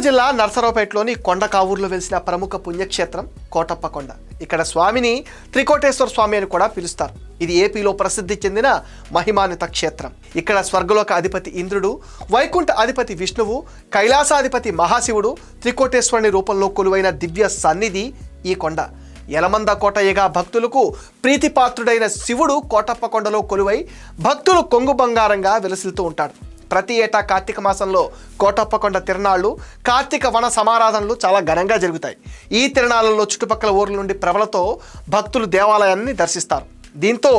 పల్నాడు జిల్లా నర్సరావుపేటలోని కొండకావూరులో వెలిసిన ప్రముఖ పుణ్యక్షేత్రం కోటప్ప కొండ ఇక్కడ స్వామిని త్రికోటేశ్వర స్వామి అని కూడా పిలుస్తారు. ఇది ఏపీలో ప్రసిద్ధి చెందిన మహిమాన్విత క్షేత్రం. ఇక్కడ స్వర్గలోక అధిపతి ఇంద్రుడు వైకుంఠ అధిపతి విష్ణువు కైలాసాధిపతి మహాశివుడు త్రికోటేశ్వరుని రూపంలో కొలువైన దివ్య సన్నిధి ఈ కొండ. యలమంద కోటయ్యగా భక్తులకు ప్రీతిపాత్రుడైన శివుడు కోటప్ప కొండలో కొలువై భక్తులు కొంగు బంగారంగా విలసిల్తూ ఉంటాడు. ప్రతి ఏటా కార్తీక మాసంలో కోటప్పకొండ తిరణాళ్ళు కార్తీక వన సమారాధనలు చాలా ఘనంగా జరుగుతాయి. ఈ తిరణాలలో చుట్టుపక్కల ఊర్ల నుండి ప్రబలతో భక్తులు దేవాలయాన్ని దర్శిస్తారు. దీంతో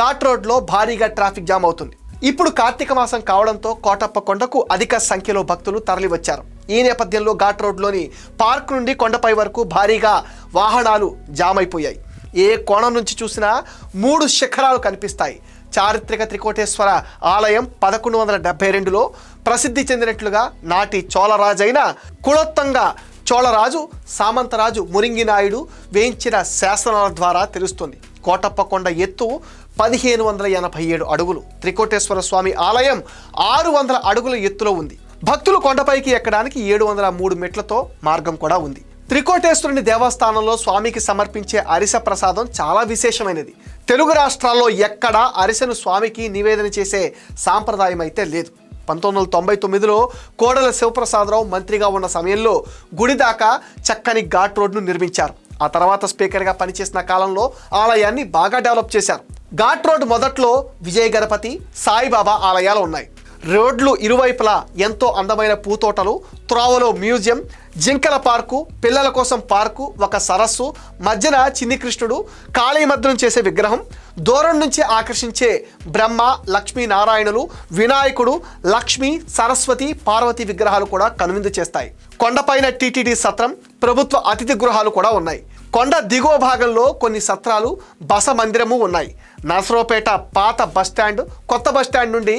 ఘాట్ రోడ్లో భారీగా ట్రాఫిక్ జామ్ అవుతుంది. ఇప్పుడు కార్తీక మాసం కావడంతో కోటప్ప కొండకు అధిక సంఖ్యలో భక్తులు తరలివచ్చారు. ఈ నేపథ్యంలో ఘాట్ రోడ్లోని పార్క్ నుండి కొండపై వరకు భారీగా వాహనాలు జామ్ అయిపోయాయి. ఏ కోణం నుంచి చూసినా మూడు శిఖరాలు కనిపిస్తాయి. చారిత్రక త్రికోటేశ్వర ఆలయం పదకొండు వందల డెబ్బై రెండులో ప్రసిద్ధి చెందినట్లుగా నాటి చోళరాజైన కుళొత్తంగా చోళరాజు సామంతరాజు మురింగినాయుడు వేయించిన శాసనాల ద్వారా తెలుస్తుంది. కోటప్ప కొండ ఎత్తు పదిహేను వందల ఎనభై ఏడు అడుగులు. త్రికోటేశ్వర స్వామి ఆలయం ఆరు వందల అడుగుల ఎత్తులో ఉంది. భక్తులు కొండపైకి ఎక్కడానికి ఏడు వందల మూడు మెట్లతో మార్గం కూడా ఉంది. త్రికోటేశ్వరుని దేవస్థానంలో స్వామికి సమర్పించే అరిసె ప్రసాదం చాలా విశేషమైనది. తెలుగు రాష్ట్రాల్లో ఎక్కడా అరిసెను స్వామికి నివేదన చేసే సాంప్రదాయం అయితే లేదు. పంతొమ్మిది వందల తొంభై తొమ్మిదిలో కోడల శివప్రసాదరావు మంత్రిగా ఉన్న సమయంలో గుడి దాకా చక్కని ఘాట్ రోడ్ను నిర్మించారు. ఆ తర్వాత స్పీకర్గా పనిచేసిన కాలంలో ఆలయాన్ని బాగా డెవలప్ చేశారు. ఘాట్ రోడ్ మొదట్లో విజయ గణపతి సాయిబాబా ఆలయాలు ఉన్నాయి. రోడ్లు ఇరువైపులా ఎంతో అందమైన పూతోటలు త్రోవలో మ్యూజియం జింకల పార్కు పిల్లల కోసం పార్కు ఒక సరస్సు మధ్యన చిన్ని కృష్ణుడు కాళీమద్రం చేసే విగ్రహం దూరం నుంచి ఆకర్షించే బ్రహ్మ లక్ష్మీ నారాయణులు వినాయకుడు లక్ష్మి సరస్వతి పార్వతి విగ్రహాలు కూడా కనువిందు చేస్తాయి. కొండపైన టీటీడీ సత్రం ప్రభుత్వ అతిథి గృహాలు కూడా ఉన్నాయి. కొండ దిగువ భాగంలో కొన్ని సత్రాలు బస మందిరము ఉన్నాయి. నరసరావుపేట పాత బస్టాండ్ కొత్త బస్టాండ్ నుండి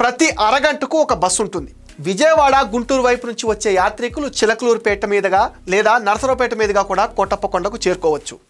ప్రతి అరగంటకు ఒక బస్సు ఉంటుంది. విజయవాడ గుంటూరు వైపు నుంచి వచ్చే యాత్రికులు చిలకలూరుపేట మీదుగా లేదా నరసరావుపేట మీదుగా కూడా కొట్టప్పకొండకు చేరుకోవచ్చు.